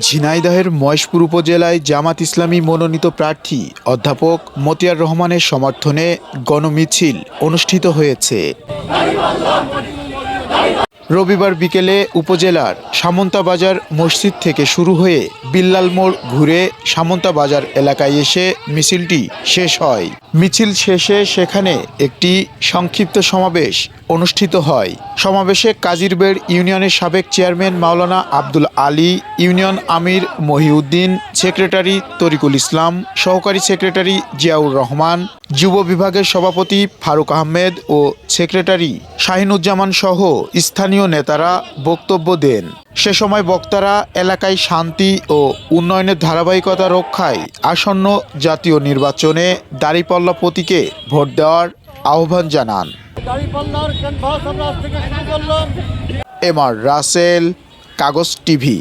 ঝিনাইদহের মহেশপুর উপজেলায় জামাত ইসলামী মনোনীত প্রার্থী অধ্যাপক মতিয়ার রহমানের সমর্থনে গণমিছিল অনুষ্ঠিত হয়েছে। রবিবার বিকেলে উপজেলার সামন্তাবাজার মসজিদ থেকে শুরু হয়ে বিল্লাল মোড় ঘুরে সামন্তাবাজার এলাকায় এসে মিছিলটি শেষ হয়। মিছিল শেষে সেখানে একটি সংক্ষিপ্ত সমাবেশ অনুষ্ঠিত হয়। সমাবেশে কাজিরবেড় ইউনিয়নের সাবেক চেয়ারম্যান মাওলানা আব্দুল আলী, ইউনিয়ন আমির মহিউদ্দিন, সেক্রেটারি তরিকুল ইসলাম, সহকারী সেক্রেটারি জিয়াউর রহমান, যুব বিভাগের সভাপতি ফারুক আহমেদ ও সেক্রেটারি শাহিনুজ্জামান সহ স্থানীয় নেতারা বক্তব্য দেন। সে সময় বক্তারা এলাকায় শান্তি ও উন্নয়নের ধারাবাহিকতা রক্ষায় আসন্ন জাতীয় নির্বাচনে দাঁড়িপাল্লা প্রতীকে ভোট দেওয়ার আহ্বান জানান। এম আর রাসেল কাগজ টিভি।